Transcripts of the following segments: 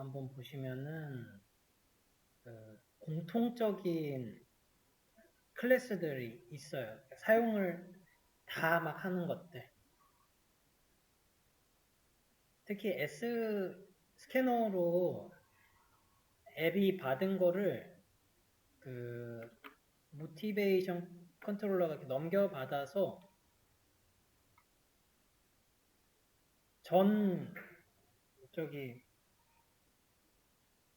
한번 보시면은 그 공통적인 클래스들이 있어요. 사용을 다 막 하는 것들. 특히 S 스캐너로 앱이 받은 거를 그 모티베이션 컨트롤러가 이렇게 넘겨받아서 전 저기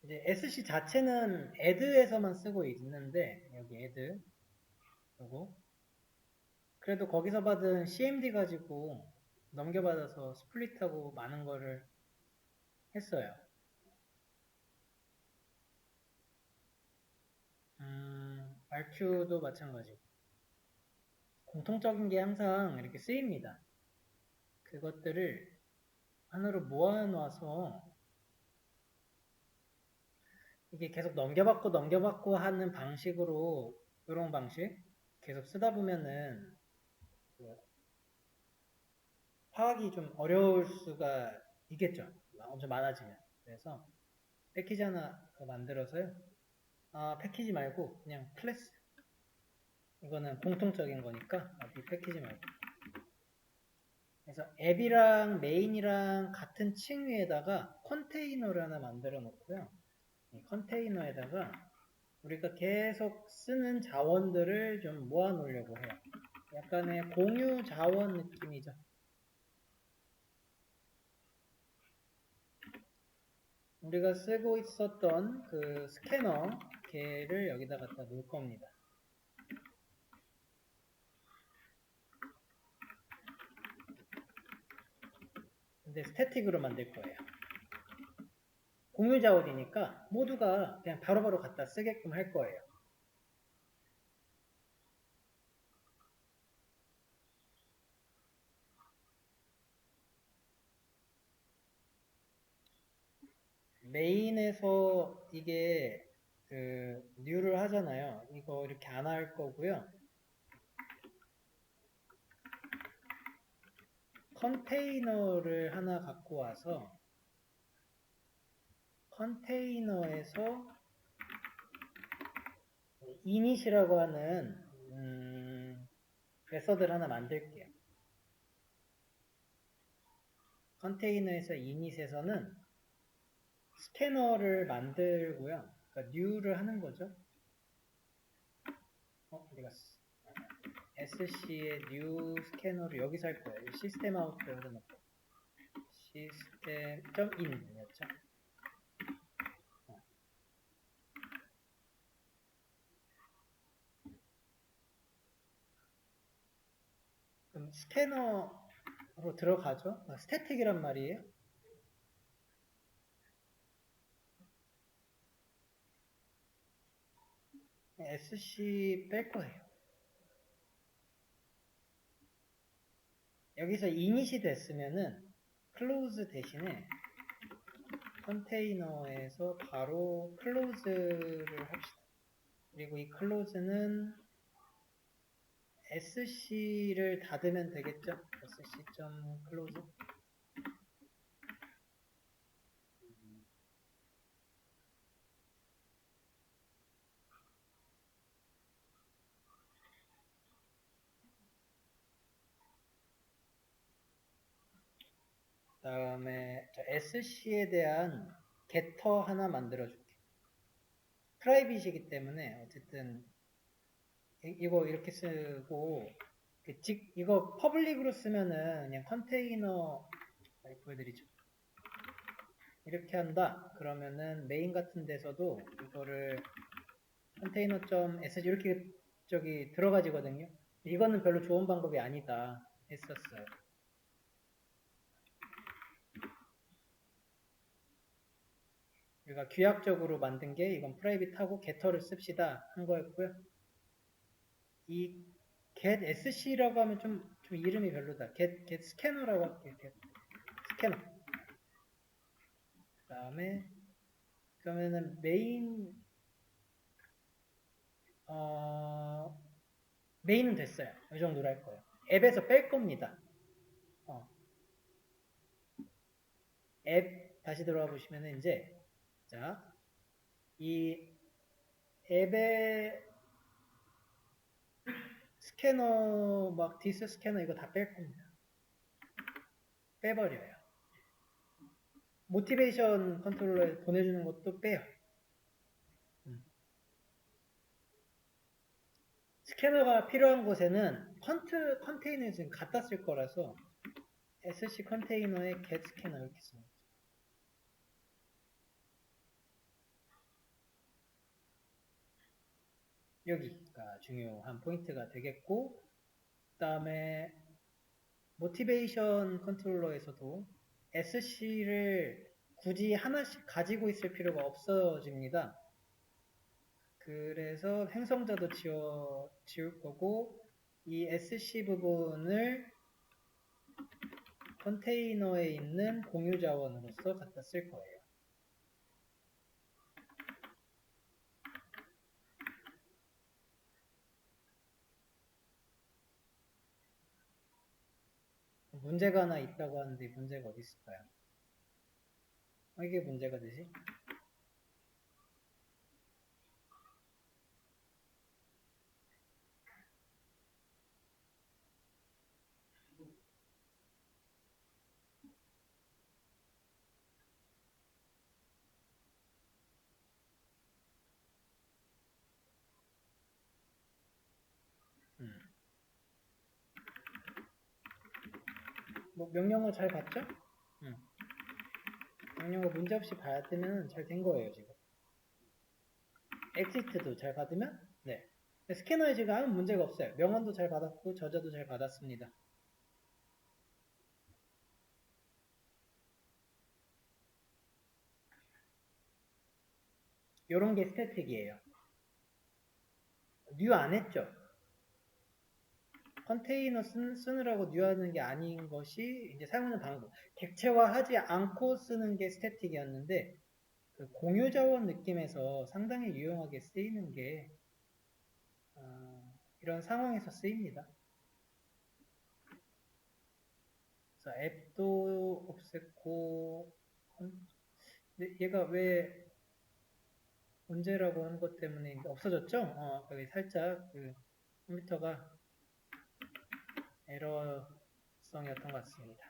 이제 SC 자체는 애드에서만 쓰고 있는데 여기 애드 요거 그래도 거기서 받은 CMD 가지고 넘겨받아서 스플릿하고 많은 거를 했어요. 음, RQ도 마찬가지고 공통적인 게 항상 이렇게 쓰입니다. 그것들을 하나로 모아놔서 이게 계속 넘겨받고 넘겨받고 하는 방식으로 이런 방식 계속 쓰다 보면은 그 파악이 좀 어려울 수가 있겠죠. 엄청 많아지면. 그래서 패키지 하나 더 만들어서요. 아, 패키지 말고 그냥 클래스. 이거는 공통적인 거니까 이 패키지 말고. 그래서 앱이랑 메인이랑 같은 층 위에다가 컨테이너를 하나 만들어 놓고요. 이 컨테이너에다가 우리가 계속 쓰는 자원들을 좀 모아 놓으려고 해요. 약간의 공유 자원 느낌이죠. 우리가 쓰고 있었던 그 스캐너 걔를 여기다 갖다 놓을 겁니다. 근데 스태틱으로 만들 거예요. 공유 자원이니까 모두가 그냥 바로바로 갖다 쓰게끔 할 거예요. 메인에서 이게 그 뉴를 하잖아요. 이거 이렇게 안 할 거고요. 컨테이너를 하나 갖고 와서 컨테이너에서 이닛이라고 하는 음, 메서드를 하나 만들게요. 컨테이너에서 이닛에서는 스캐너를 만들고요. 그러니까 new를 하는 거죠. 어, 어디 갔어? SC의 new 스캐너를 여기서 할 거예요. 시스템 아웃으로 여기다 놓고 시스템.in이었죠. 스캐너로 들어가죠. 아, 스태틱이란 말이에요. SC 뺄 거예요. 여기서 이닛이 됐으면은 클로즈 대신에 컨테이너에서 바로 클로즈를 합시다. 그리고 이 클로즈는 SC를 닫으면 되겠죠? SC.close 다음에 SC에 대한 getter 하나 만들어 줄게. 프라이빗이기 때문에 어쨌든 이거 이렇게 쓰고 그직 이거 퍼블릭으로 쓰면은 그냥 컨테이너 보여드리죠. 이렇게 한다. 그러면은 메인 같은 데서도 이거를 컨테이너.sh 이렇게 저기 들어가지거든요. 이거는 별로 좋은 방법이 아니다 했었어요. 우리가 규약적으로 만든 게 이건 프라이빗하고 게터를 씁시다 한 거였고요. 이 get sc라고 하면 좀, 좀 이름이 별로다. get, get scanner라고 할게요. get 스캐너. 그 다음에 그러면은 메인 어 메인은 됐어요. 이 정도로 할 거예요. 앱에서 뺄 겁니다. 어. 앱 다시 들어와 보시면은 이제 자, 이 앱의 스캐너, 막 디스 스캐너 이거 다 뺄 겁니다. 빼버려요. 모티베이션 컨트롤러에 보내주는 것도 빼요. 음. 스캐너가 필요한 곳에는 컨트, 컨테이너에 지금 갖다 쓸 거라서 SC 컨테이너에 get 스캐너 이렇게 씁니다. 여기 가 중요한 포인트가 되겠고 그 다음에 모티베이션 컨트롤러에서도 SC를 굳이 하나씩 가지고 있을 필요가 없어집니다. 그래서 행성자도 지워, 지울 거고 이 SC 부분을 컨테이너에 있는 공유 자원으로서 갖다 쓸 거예요. 문제가 하나 있다고 하는데 문제가 어디 있을까요? 아, 이게 문제가 되지? 뭐 명령어 잘 봤죠? 응. 명령어 문제 없이 받으면 잘 된 거예요 지금. 엑시트도 잘 받으면 네. 스캐너에 지금 아무 문제가 없어요. 명언도 잘 받았고 저자도 잘 받았습니다. 요런 게 스태틱이에요. 뉴 안 했죠? 컨테이너 쓰, 쓰느라고 뉴하는 게 아닌 것이 이제 사용하는 방법. 객체화하지 않고 쓰는 게 스태틱이었는데 그 공유 자원 느낌에서 상당히 유용하게 쓰이는 게 어, 이런 상황에서 쓰입니다. 그래서 앱도 없앴고 근데 얘가 왜 문제라고 하는 것 때문에 없어졌죠? 어, 여기 살짝 그 컴퓨터가 에러성이었던 것 같습니다.